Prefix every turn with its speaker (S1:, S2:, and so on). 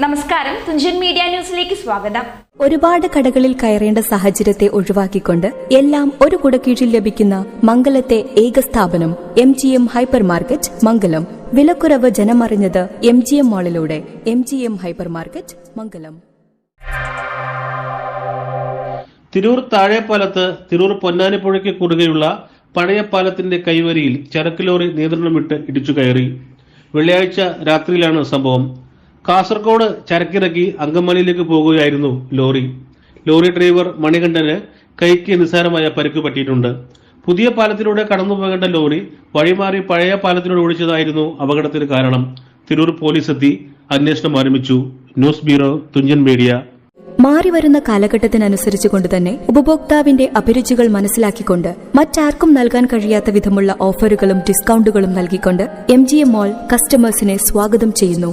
S1: നമസ്കാരം. തുഞ്ചൻ മീഡിയ ന്യൂസിലേക്ക് സ്വാഗതം.
S2: ഒരുപാട് കടകളിൽ കയറേണ്ട സാഹചര്യത്തെ ഒഴിവാക്കിക്കൊണ്ട് എല്ലാം ഒരു കുടക്കീഴിൽ ലഭിക്കുന്ന മംഗലത്തെ ഏക സ്ഥാപനം M G M hypermarket Mangalam. വിലക്കുറവ് ജനമറിഞ്ഞത് M G M മാളിലൂടെ M G M hypermarket Mangalam.
S3: Tirur താഴെപ്പാലത്ത് Tirur പൊന്നാനിപ്പുഴയ്ക്ക് കുറുകെയുള്ള പഴയ പാലത്തിന്റെ കൈവരിയിൽ ചരക്ക് ലോറി നിയന്ത്രണം വിട്ട് ഇടിച്ചു കയറി. വെള്ളിയാഴ്ച രാത്രിയിലാണ് സംഭവം. കാസർഗോഡ് ചരക്കിറക്കി അങ്കമാലിയിലേക്ക് പോകുകയായിരുന്നു ലോറി. ലോറി ഡ്രൈവർ മണികണ്ഠന് കൈക്ക് നിസ്സാരമായ പരിക്ക് പറ്റിയിട്ടുണ്ട്. പുതിയ പാലത്തിലൂടെ കടന്നു പോകേണ്ട ലോറി വഴിമാറി പഴയ പാലത്തിലൂടെ ഓടിച്ചതായിരുന്നു അപകടത്തിന് കാരണം. തിരൂർ പോലീസ് എത്തി അന്വേഷണം ആരംഭിച്ചു. News bureau Thunchan media.
S2: മാറിവരുന്ന കാലഘട്ടത്തിനനുസരിച്ചുകൊണ്ട് തന്നെ ഉപഭോക്താവിന്റെ അഭിരുചികൾ മനസ്സിലാക്കിക്കൊണ്ട് മറ്റാർക്കും നൽകാൻ കഴിയാത്ത വിധമുള്ള ഓഫറുകളും ഡിസ്കൗണ്ടുകളും നൽകിക്കൊണ്ട് എം ജി എം മോൾ കസ്റ്റമേഴ്സിനെ സ്വാഗതം ചെയ്യുന്നു.